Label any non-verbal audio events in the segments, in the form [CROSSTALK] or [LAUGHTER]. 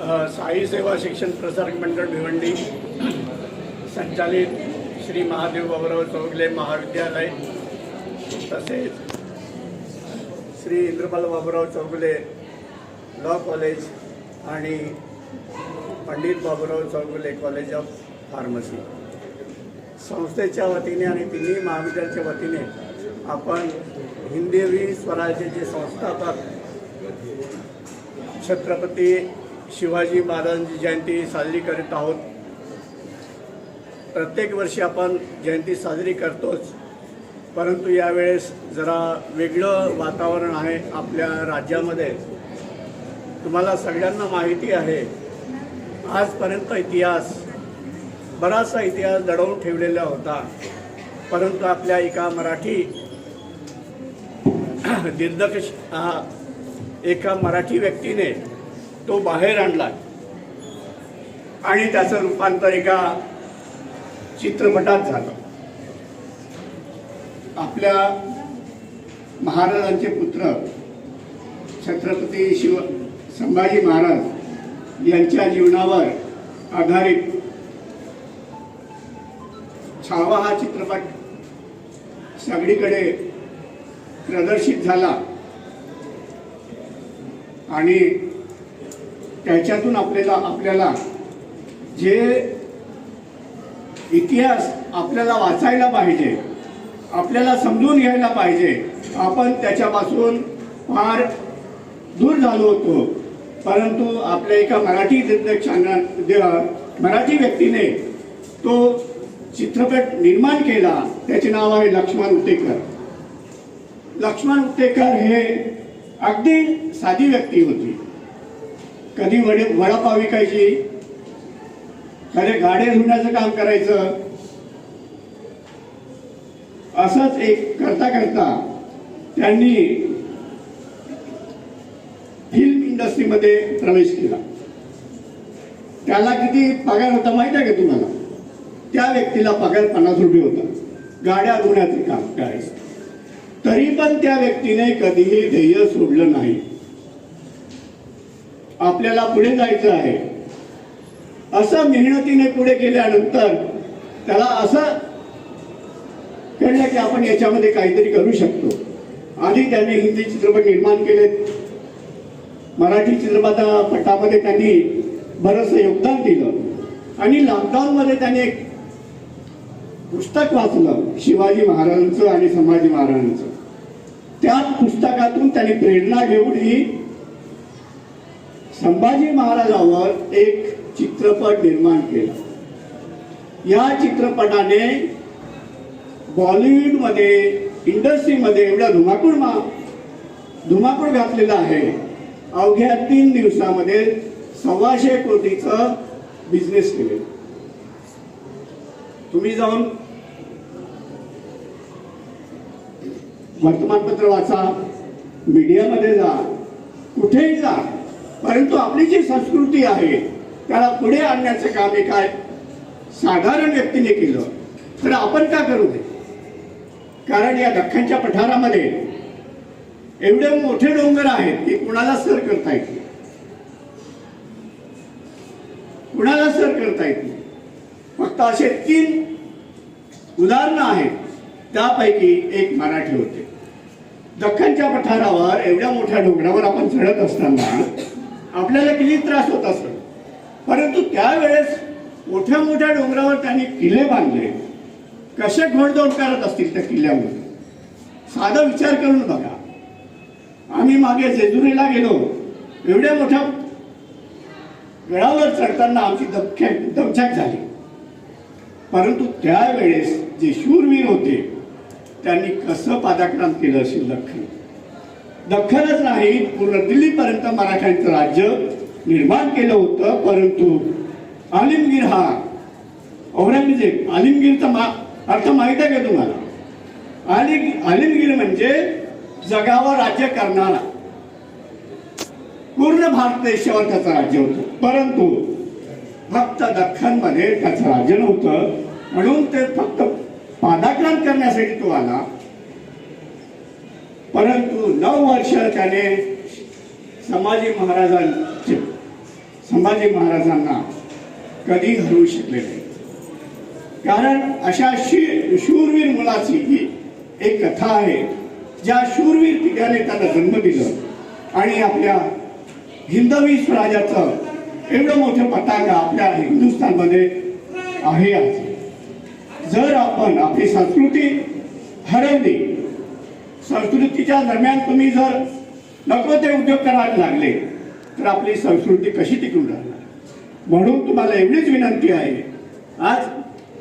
साई सेवा शिक्षण प्रसारक मंडळ भिवंडी संचालित श्री महादेव बाबुराव चौगले महाविद्यालय तसेच श्री इंद्रपाल बाबुराव चौगले लॉ कॉलेज आणि Pandit Baburao Chougule college of pharmacy. संस्थेच्या वतीने आणि तिन्ही महाविद्यालयाच्या वतीने आपण हिंदवी स्वराज्याचे संस्थापक छत्रपती शिवाजी महाराजांची जयंती साजरी करीत आहोत. प्रत्येक वर्षी आपण जयंती साजरी करतोच परंतु यावेळेस जरा वेगळं वातावरण आहे आपल्या राज्यामध्ये. तुम्हाला सगळ्यांना माहिती आहे आजपर्यंत इतिहास बराचसा इतिहास दडवून ठेवलेला होता. परंतु आपल्या एका मराठी [CLEARS THROAT] दिग्दर्श हा एका मराठी व्यक्तीने तो बाहेर आणला. आणि त्याचं रूपांतर एका चित्रपटात झालं. आपल्या महाराजांचे पुत्र छत्रपती शिव संभाजी महाराज यांच्या जीवनावर आधारित छावा हा चित्रपट सगळीकडे प्रदर्शित झाला. आणि त्याच्यातून आपल्याला आपल्याला जे इतिहास आपल्याला वाचायला पाहिजे आपल्याला समजून घ्यायला पाहिजे आपण त्याच्यापासून फार दूर झालो होतो. परंतु आपल्या एका मराठी दिग्दर्शकांना दे- मराठी व्यक्तीने तो चित्रपट निर्माण केला. त्याचे नाव आहे लक्ष्मण उतेकर लक्ष्मण उतेकर हे अगदी साधी व्यक्ती होती. कधी वडे वडापाव विकायची? कधी गाड्या धुण्याचं काम करायचं. असंच एक करता करता त्यांनी फिल्म इंडस्ट्रीमध्ये प्रवेश केला. त्याला किती पगार होता माहिती आहे का तुम्हाला? त्या व्यक्तीला पगार पन्नास रुपये होता. गाड्या धुण्याचं काम करायचं. तरी पण त्या व्यक्तीने कधीही ध्येय सोडलं नाही. आपल्याला पुढे जायचं आहे. असं मेहनतीने पुढे गेल्यानंतर त्याला असं कळलं की आपण याच्यामध्ये काहीतरी करू शकतो. आधी त्याने हिंदी चित्रपट निर्माण केले मराठी चित्रपटापटामध्ये त्यांनी बरंचसं योगदान दिलं. आणि लॉकडाऊनमध्ये त्याने एक पुस्तक वाचलं शिवाजी महाराजांचं आणि संभाजी महाराजांचं. त्या पुस्तकातून त्यांनी प्रेरणा घेऊन ही संभाजी महाराजावर एक चित्रपट निर्माण केला. या चित्रपटाने बॉलिवूडमध्ये इंडस्ट्रीमध्ये एवढा धुमाकूळ मा धुमाकूळ घातलेला आहे. अवघ्या तीन दिवसामध्ये सव्वाशे कोटीचं बिझनेस केले. तुम्ही जाऊन वर्तमानपत्र वाचा मीडियामध्ये जा कुठेही जा. परंतु आपली जी संस्कृती आहे त्याला पुढे आणण्याचं काम एका साधारण व्यक्तीने केलं तर आपण का करू नये कारण या दख्खनच्या पठारामध्ये एवढे मोठे डोंगर आहेत की कुणाला सर करता येत नाही. कुणाला सर करता येत नाही. फक्त असे तीन उदाहरणं आहेत त्यापैकी एक मराठी होते. दख्खनच्या पठारावर एवढ्या मोठ्या डोंगरावर आपण चढत असताना आपल्याला किती त्रास होत असत परंतु त्यावेळेस मोठ्या मोठ्या डोंगरावर त्यांनी किल्ले बांधले. कसे घोडदौड करत असतील त्या किल्ल्यामध्ये साधा विचार करून बघा आम्ही मागे जेजुरीला गेलो. एवढ्या मोठ्या गडावर चढताना आमची दबख्या दमछाक झाली. परंतु त्यावेळेस जे शूरवीर होते त्यांनी कसं पादाक्रांत केलं असेल दख्खन दख्खनच नाही. पूर्ण दिल्लीपर्यंत मराठ्यांचं राज्य निर्माण केलं होतं परंतु आलिमगीर हा औरंगजेब आलिमगीरचा मा अर्थ माहीत आहे का तुम्हाला? आलिम आलिमगीर म्हणजे जगावर राज्य करणारा. पूर्ण भारत देशावर त्याचं राज्य होतं. परंतु फक्त दख्खनमध्ये त्याचं राज्य नव्हतं. म्हणून ते फक्त पादाक्रांत करण्यासाठी तो आला. परंतु नऊ वर्ष त्याने संभाजी महाराजांचे संभाजी महाराजांना कधी हरवू शकले नाही. कारण अशा शी शूरवीर मुलाची ही एक कथा आहे ज्या शूरवीर पित्याने त्याला जन्म दिलं. आणि आपल्या हिंदवी स्वराज्याचं एवढं मोठं पताका आपल्या हिंदुस्थानमध्ये आहे आज. जर आपण आपली संस्कृती हरवली संस्कृतीच्या दरम्यान तुम्ही जर नको ते उद्योग करायला लागले तर आपली संस्कृती कशी टिकून राहणार? म्हणून तुम्हाला एवढीच विनंती आहे आज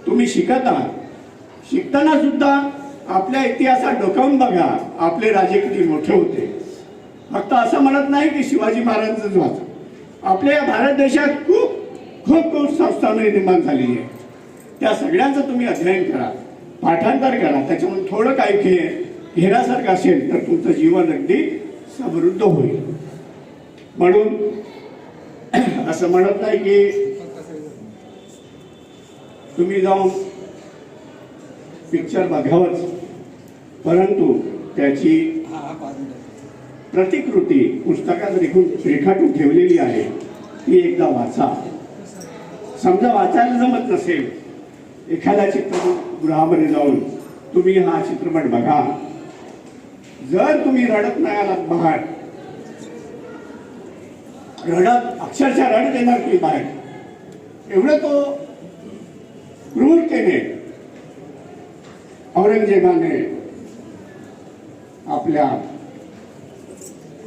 तुम्ही शिकत आहात. शिकताना सुद्धा आपल्या इतिहासात डोकावून बघा आपले राजे किती मोठे होते. फक्त असं म्हणत नाही की शिवाजी महाराजांचंच वाचा आपल्या या भारत देशात खूप खूप खूप संस्थानं निर्माण झालेली आहे. त्या सगळ्यांचं तुम्ही अध्ययन करा पाठांतर करा त्याच्यामुळे थोडं काही खेळ घेण्यासारखं असेल तर तुमचं जीवन अगदी समृद्ध होईल. म्हणून असं म्हणत नाही की तुम्ही जाऊन पिक्चर बघावंच परंतु त्याची प्रतिकृती पुस्तकात रेखून रेखाटून ठेवलेली आहे. ती एकदा वाचा. समजा वाचायला जमत नसेल एखाद्या चित्रपटगृहामध्ये जाऊन तुम्ही हा चित्रपट बघा. जर तुम्ही रडत नाही आलात बाहेर रडत अक्षरशः रडत येणार की बाहेर. एवढं तो क्रूरतेने औरंगजेबाने आपल्या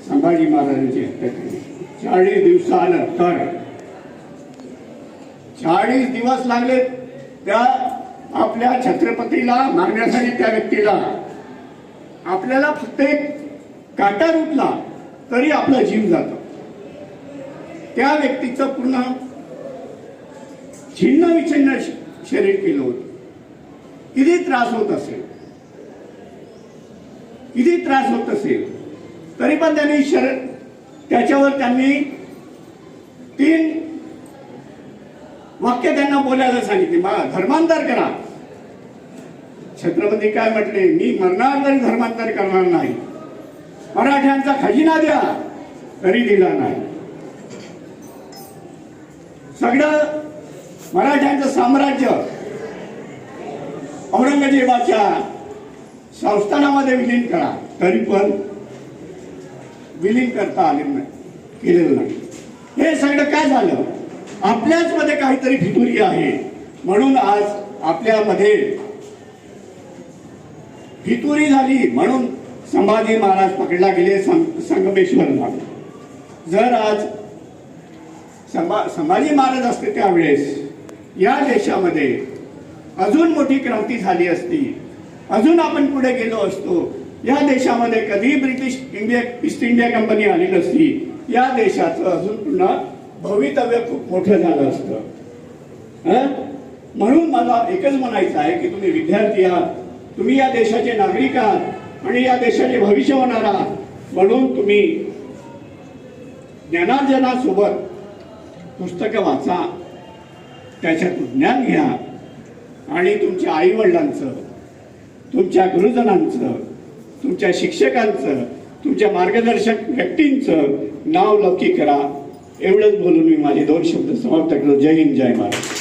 संभाजी महाराजांची हत्या केली. चाळीस दिवसानंतर चाळीस दिवस लागले त्या आपल्या छत्रपतीला मारण्यासाठी त्या व्यक्तीला. आपल्याला फक्त एक काटा रुटला तरी आपला जीव जातो. त्या व्यक्तीचं पूर्ण छिन्न विछिन्न शरीर केलं होतं. किती त्रास होत असेल? किती त्रास होत असेल? तरी पण त्यांनी शर त्याच्यावर त्यांनी तीन वाक्य त्यांना बोलायला सांगितले. बा धर्मांतर करा. छत्रपती काय म्हटले? मी मरणार तरी धर्मांतर करणार नाही. मराठ्यांचा खजिना द्या तरी दिला नाही. सगळं मराठ्यांचं साम्राज्य औरंगजेबाच्या संस्थानामध्ये विलीन करा तरी पण विलीन करता आले नाही केलेलं नाही. हे सगळं काय झालं? आपल्याच मध्ये काहीतरी फितुरी आहे. म्हणून आज आपल्यामध्ये फितुरी झाली म्हणून संभाजी महाराज पकडला गेले संगमेश्वरला जर आज संभा संभाजी महाराज असते त्यावेळेस या देशामध्ये अजून मोठी क्रांती झाली असती अजून आपण पुढे गेलो असतो या देशामध्ये कधी British India East India company आली नसती या देशाचं अजून पुन्हा भवितव्य खूप मोठं झालं असतं. म्हणून मला एकच म्हणायचं आहे की तुम्ही विद्यार्थी आहात. तुम्ही या देशाचे नागरिक आहात आणि या देशाचे भविष्य होणार आहात. म्हणून तुम्ही ज्ञानार्जनासोबत पुस्तकं वाचा त्याच्यातून ज्ञान घ्या आणि तुमच्या आईवडिलांचं तुमच्या गुरुजनांचं तुमच्या शिक्षकांचं तुमच्या मार्गदर्शक व्यक्तींचं नाव लौकिक करा. एवढंच बोलून मी माझे दोन शब्द समाप्त करतो. जय हिंद जय महाराज